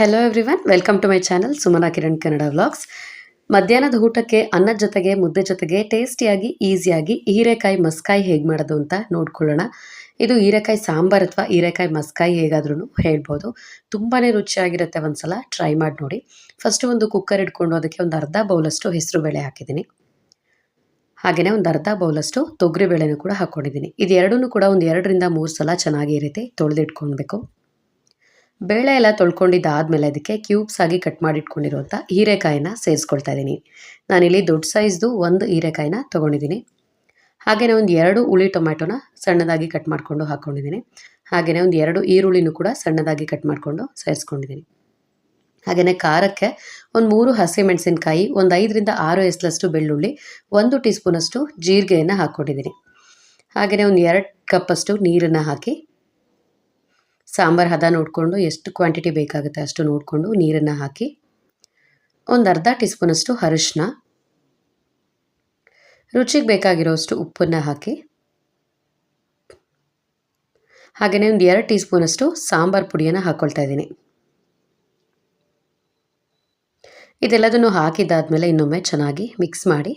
Hello everyone welcome to my channel Sumana Kiran Kannada vlogs ಮಧ್ಯಾಹ್ನದ ಊಟಕ್ಕೆ ಅನ್ನದ ಜೊತೆಗೆ, ಮುದ್ದೆ ಜೊತೆಗೆ ಟೇಸ್ಟಿಯಾಗಿ ಈಸಿಯಾಗಿ ಹೀರೆಕಾಯಿ, ಮಸ್ಕಾಯಿ ಹೇಗೆ ಮಾಡೋದು ಅಂತ ನೋಡ್ಕೊಳ್ಳೋಣ. ಇದು ಹೀರೆಕಾಯಿ ಸಾಂಬಾರ್ ಅಥವಾ ಹೀರೆಕಾಯಿ ಮಸ್ಕಾಯಿ ಹೇಗಾದ್ರೂ ಹೇಳ್ಬೋದು. ತುಂಬಾ ರುಚಿಯಾಗಿರುತ್ತೆ ಒಂದ್ಸಲ ಟ್ರೈ ಮಾಡಿ ನೋಡಿ. ಫಸ್ಟು ಒಂದು ಕುಕ್ಕರ್ ಇಟ್ಕೊಂಡು ಅದಕ್ಕೆ ಒಂದು ಅರ್ಧ ಬೌಲಷ್ಟು ಹೆಸರು ಬೇಳೆ ಹಾಕಿದ್ದೀನಿ. ಹಾಗೆಯೇ ಒಂದು ಅರ್ಧ ಬೌಲಷ್ಟು ತೊಗರಿ ಬೇಳೆನೂ ಕೂಡ ಹಾಕ್ಕೊಂಡಿದ್ದೀನಿ. ಇದು ಎರಡೂ ಕೂಡ ಒಂದು ಎರಡರಿಂದ ಮೂರು ಸಲ ಚೆನ್ನಾಗಿ ಈ ರೀತಿ ತೊಳೆದಿಟ್ಕೊಳ್ಬೇಕು. ಬೇಳೆ ಎಲ್ಲ ತೊಳ್ಕೊಂಡಿದ್ದಾದಮೇಲೆ ಅದಕ್ಕೆ ಕ್ಯೂಬ್ಸ್ ಆಗಿ ಕಟ್ ಮಾಡಿ ಇಟ್ಕೊಂಡಿರುವಂಥ ಹೀರೆಕಾಯಿನ ಸೇರಿಸ್ಕೊಳ್ತಾ ಇದ್ದೀನಿ. ನಾನಿಲ್ಲಿ ದೊಡ್ಡ ಸೈಜ್ದು ಒಂದು ಹೀರೆಕಾಯಿನ ತೊಗೊಂಡಿದ್ದೀನಿ. ಹಾಗೆಯೇ ಒಂದು ಎರಡು ಹುಳಿ ಟೊಮ್ಯಾಟೊನ ಸಣ್ಣದಾಗಿ ಕಟ್ ಮಾಡಿಕೊಂಡು ಹಾಕ್ಕೊಂಡಿದ್ದೀನಿ ಹಾಗೆಯೇ ಒಂದು ಎರಡು ಈರುಳ್ಳಿನೂ ಕೂಡ ಸಣ್ಣದಾಗಿ ಕಟ್ ಮಾಡಿಕೊಂಡು ಸೇರಿಸ್ಕೊಂಡಿದ್ದೀನಿ. ಹಾಗೆಯೇ ಖಾರಕ್ಕೆ ಒಂದು ಮೂರು ಹಸಿಮೆಣಸಿನ್ಕಾಯಿ ಒಂದು ಐದರಿಂದ ಆರು ಎಸ್ಲಷ್ಟು ಬೆಳ್ಳುಳ್ಳಿ, ಒಂದು ಟೀ ಸ್ಪೂನಷ್ಟು ಜೀರಿಗೆಯನ್ನು ಹಾಕ್ಕೊಂಡಿದ್ದೀನಿ. ಹಾಗೆಯೇ ಒಂದು ಎರಡು ಕಪ್ಪಷ್ಟು ನೀರನ್ನು ಹಾಕಿ ಸಾಂಬಾರು ಹದ ನೋಡಿಕೊಂಡು ಎಷ್ಟು ಕ್ವಾಂಟಿಟಿ ಬೇಕಾಗುತ್ತೆ ಅಷ್ಟು ನೋಡಿಕೊಂಡು ನೀರನ್ನು ಹಾಕಿ ಒಂದು ಅರ್ಧ ಟೀ ಸ್ಪೂನಷ್ಟು ಅರಿಶಿನ ರುಚಿಗೆ ಬೇಕಾಗಿರೋಷ್ಟು ಉಪ್ಪನ್ನು ಹಾಕಿ. ಹಾಗೆಯೇ ಒಂದು ಎರಡು ಟೀ ಸ್ಪೂನಷ್ಟು ಸಾಂಬಾರು ಪುಡಿಯನ್ನು ಹಾಕ್ಕೊಳ್ತಾ ಇದ್ದೀನಿ. ಇದೆಲ್ಲದನ್ನು ಹಾಕಿದ್ದಾದಮೇಲೆ ಇನ್ನೊಮ್ಮೆ ಚೆನ್ನಾಗಿ ಮಿಕ್ಸ್ ಮಾಡಿ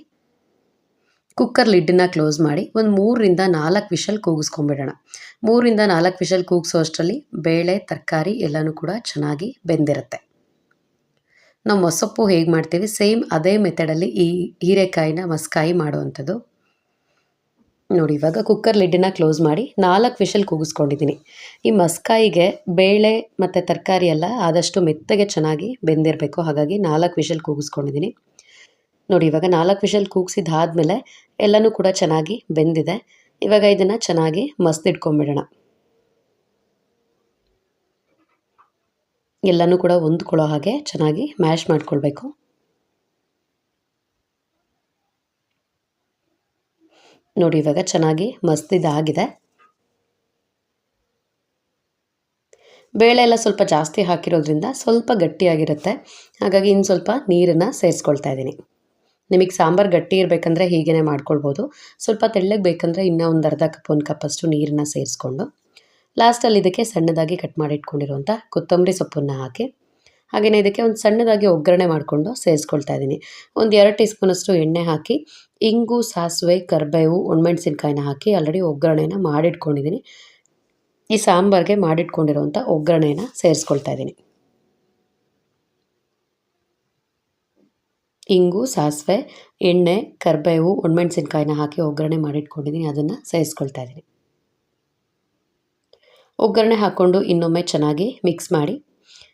ಕುಕ್ಕರ್ ಲಿಡ್ಡನ್ನ ಕ್ಲೋಸ್ ಮಾಡಿ ಒಂದು ಮೂರರಿಂದ ನಾಲ್ಕು ವಿಷಲ್ ಕೂಗಿಸ್ಕೊಂಬಿಡೋಣ ಮೂರರಿಂದ ನಾಲ್ಕು ವಿಷಲ್ ಕೂಗಿಸೋ ಅಷ್ಟರಲ್ಲಿ ಬೇಳೆ, ತರಕಾರಿ ಎಲ್ಲನೂ ಕೂಡ ಚೆನ್ನಾಗಿ ಬೆಂದಿರುತ್ತೆ. ನಾವು ಮೊಸಪ್ಪು ಹೇಗೆ ಮಾಡ್ತೀವಿ? ಸೇಮ್ ಅದೇ ಮೆಥಡಲ್ಲಿ ಈ ಹೀರೆಕಾಯಿನ ಮಸ್ಕಾಯಿ ಮಾಡುವಂಥದ್ದು. ನೋಡಿ, ಇವಾಗ ಕುಕ್ಕರ್ ಲಿಡ್ಡನ್ನ ಕ್ಲೋಸ್ ಮಾಡಿ ನಾಲ್ಕು ವಿಷಲ್ ಕೂಗಿಸ್ಕೊಂಡಿದ್ದೀನಿ. ಈ ಮಸ್ಕಾಯಿಗೆ ಬೇಳೆ ಮತ್ತು ತರಕಾರಿ ಎಲ್ಲ ಆದಷ್ಟು ಮೆತ್ತಗೆ ಚೆನ್ನಾಗಿ ಬೆಂದಿರಬೇಕು. ಹಾಗಾಗಿ ನಾಲ್ಕು ವಿಷಲ್ ಕೂಗಿಸ್ಕೊಂಡಿದ್ದೀನಿ. ನೋಡಿ, ಇವಾಗ ನಾಲ್ಕು ವಿಷಲ್ ಕೂಗಿಸಿದಾದ್ಮೇಲೆ ಎಲ್ಲನೂ ಕೂಡ ಚೆನ್ನಾಗಿ ಬೆಂದಿದೆ. ಇವಾಗ ಇದನ್ನು ಚೆನ್ನಾಗಿ ಮಸ್ತಿಟ್ಕೊಂಬಿಡೋಣ ಎಲ್ಲನೂ ಕೂಡ ಹೊಂದ್ಕೊಳ್ಳೋ ಹಾಗೆ ಚೆನ್ನಾಗಿ ಮ್ಯಾಶ್ ಮಾಡ್ಕೊಳ್ಬೇಕು. ನೋಡಿ, ಇವಾಗ ಚೆನ್ನಾಗಿ ಮಸ್ತಿದಾಗಿದೆ ಬೇಳೆ ಎಲ್ಲ ಸ್ವಲ್ಪ ಜಾಸ್ತಿ ಹಾಕಿರೋದ್ರಿಂದ ಸ್ವಲ್ಪ ಗಟ್ಟಿಯಾಗಿರುತ್ತೆ. ಹಾಗಾಗಿ ಇನ್ನು ಸ್ವಲ್ಪ ನೀರನ್ನು ಸೇರಿಸ್ಕೊಳ್ತಾ ಇದ್ದೀನಿ. ನಿಮಗೆ ಸಾಂಬಾರು ಗಟ್ಟಿ ಇರಬೇಕಂದ್ರೆ ಹೀಗೇ ಮಾಡ್ಕೊಳ್ಬೋದು. ಸ್ವಲ್ಪ ತೆಳ್ಳಗೆ ಬೇಕಂದರೆ ಇನ್ನೂ ಒಂದು ಅರ್ಧ ಕಪ್, ಒಂದು ಕಪ್ಪಷ್ಟು ನೀರನ್ನ ಸೇರಿಸ್ಕೊಂಡು ಲಾಸ್ಟಲ್ಲಿ ಇದಕ್ಕೆ ಸಣ್ಣದಾಗಿ ಕಟ್ ಮಾಡಿ ಇಟ್ಕೊಂಡಿರುವಂಥ ಕೊತ್ತಂಬರಿ ಸೊಪ್ಪನ್ನು ಹಾಕಿ ಹಾಗೆಯೇ ಇದಕ್ಕೆ ಒಂದು ಸಣ್ಣದಾಗಿ ಒಗ್ಗರಣೆ ಮಾಡಿಕೊಂಡು ಸೇರಿಸ್ಕೊಳ್ತಾ ಇದ್ದೀನಿ. ಒಂದು ಎರಡು ಟೀ ಸ್ಪೂನಷ್ಟು ಎಣ್ಣೆ ಹಾಕಿ, ಇಂಗು, ಸಾಸಿವೆ, ಕರ್ಬೇವು, ಒಣಮೆಣ್ಸಿನ್ಕಾಯಿನ ಹಾಕಿ ಆಲ್ರೆಡಿ ಒಗ್ಗರಣೆನ ಮಾಡಿಟ್ಕೊಂಡಿದ್ದೀನಿ. ಈ ಸಾಂಬಾರಿಗೆ ಮಾಡಿಟ್ಕೊಂಡಿರುವಂಥ ಒಗ್ಗರಣೆನ ಸೇರಿಸ್ಕೊಳ್ತಾ ಇದ್ದೀನಿ. ಇಂಗು, ಸಾಸಿವೆ, ಎಣ್ಣೆ, ಕರಿಬೇವು, ಒಣಮೆಣ್ಸಿನ್ಕಾಯಿನ ಹಾಕಿ ಒಗ್ಗರಣೆ ಮಾಡಿಟ್ಕೊಂಡಿದ್ದೀನಿ. ಅದನ್ನು ಸೇರಿಸ್ಕೊಳ್ತಾ ಇದ್ದೀನಿ. ಒಗ್ಗರಣೆ ಹಾಕ್ಕೊಂಡು ಇನ್ನೊಮ್ಮೆ ಚೆನ್ನಾಗಿ ಮಿಕ್ಸ್ ಮಾಡಿ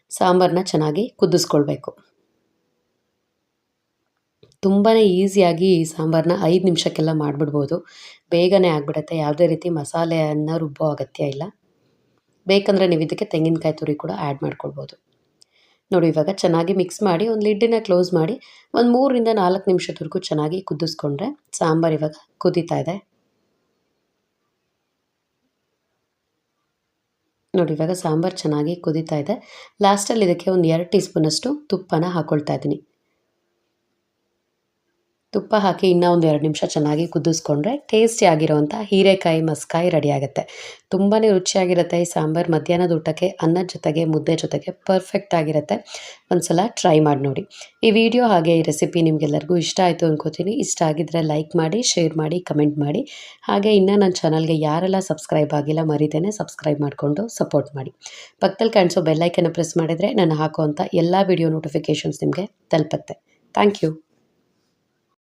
ಸಾಂಬಾರನ್ನ ಚೆನ್ನಾಗಿ ಕುದಿಸ್ಕೊಳ್ಬೇಕು. ತುಂಬಾ ಈಸಿಯಾಗಿ ಈ ಸಾಂಬಾರನ್ನ ಐದು ನಿಮಿಷಕ್ಕೆಲ್ಲ ಮಾಡಿಬಿಡ್ಬೋದು. ಬೇಗನೆ ಆಗಿಬಿಡುತ್ತೆ. ಯಾವುದೇ ರೀತಿ ಮಸಾಲೆಯನ್ನು ರುಬ್ಬೋ ಅಗತ್ಯ ಇಲ್ಲ. ಬೇಕಂದರೆ ನೀವು ಇದಕ್ಕೆ ತೆಂಗಿನಕಾಯಿ ತುರಿ ಕೂಡ ಆ್ಯಡ್ ಮಾಡ್ಕೊಳ್ಬೋದು. ನೋಡಿ, ಇವಾಗ ಚೆನ್ನಾಗಿ ಮಿಕ್ಸ್ ಮಾಡಿ ಒಂದು ಲಿಡ್ಡಿನ ಕ್ಲೋಸ್ ಮಾಡಿ ಒಂದು ಮೂರರಿಂದ ನಾಲ್ಕು ನಿಮಿಷದವರೆಗೂ ಚೆನ್ನಾಗಿ ಕುದಿಸ್ಕೊಂಡ್ರೆ ಸಾಂಬಾರು ಇವಾಗ ಕುದೀತಾ ಇದೆ. ನೋಡಿ, ಇವಾಗ ಸಾಂಬಾರು ಚೆನ್ನಾಗಿ ಕುದೀತಾ ಇದೆ. ಲಾಸ್ಟಲ್ಲಿ ಇದಕ್ಕೆ ಒಂದು ಎರಡು ಟೀ ಸ್ಪೂನಷ್ಟು ತುಪ್ಪನ ಹಾಕ್ಕೊಳ್ತಾ ಇದ್ದೀನಿ. ತುಪ್ಪ ಹಾಕಿ ಇನ್ನೂ ಒಂದು ಎರಡು ನಿಮಿಷ ಚೆನ್ನಾಗಿ ಕುದಿಸ್ಕೊಂಡ್ರೆ ಟೇಸ್ಟಿ ಆಗಿರುವಂಥ ಹೀರೆಕಾಯಿ ಮಸ್ಕಾಯಿ ರೆಡಿ ಆಗುತ್ತೆ. ತುಂಬಾ ರುಚಿಯಾಗಿರುತ್ತೆ ಈ ಸಾಂಬಾರು. ಮಧ್ಯಾಹ್ನದ ಊಟಕ್ಕೆ ಅನ್ನದ ಜೊತೆಗೆ ಮುದ್ದೆ ಜೊತೆಗೆ ಪರ್ಫೆಕ್ಟ್ ಆಗಿರುತ್ತೆ. ಒಂದು ಸಲ ಟ್ರೈ ಮಾಡಿ ನೋಡಿ. ಈ ವಿಡಿಯೋ ಹಾಗೆ ಈ ರೆಸಿಪಿ ನಿಮಗೆಲ್ಲರಿಗೂ ಇಷ್ಟ ಆಯಿತು ಅಂದ್ಕೋತೀನಿ ಇಷ್ಟ ಆಗಿದ್ದರೆ ಲೈಕ್ ಮಾಡಿ ಶೇರ್ ಮಾಡಿ ಕಮೆಂಟ್ ಮಾಡಿ. ಹಾಗೆ ಇನ್ನೂ ನನ್ನ ಚಾನಲ್ಗೆ ಯಾರೆಲ್ಲ ಸಬ್ಸ್ಕ್ರೈಬ್ ಆಗಿಲ್ಲ ಮರಿತೇನೆ ಸಬ್ಸ್ಕ್ರೈಬ್ ಮಾಡಿಕೊಂಡು ಸಪೋರ್ಟ್ ಮಾಡಿ. ಪಕ್ಕದಲ್ಲಿ ಕಾಣಿಸೋ ಬೆಲ್ಲೈಕನ್ನು ಪ್ರೆಸ್ ಮಾಡಿದರೆ ನಾನು ಹಾಕುವಂಥ ಎಲ್ಲ ವಿಡಿಯೋ ನೋಟಿಫಿಕೇಷನ್ಸ್ ನಿಮಗೆ ತಲುಪತ್ತೆ. Thank you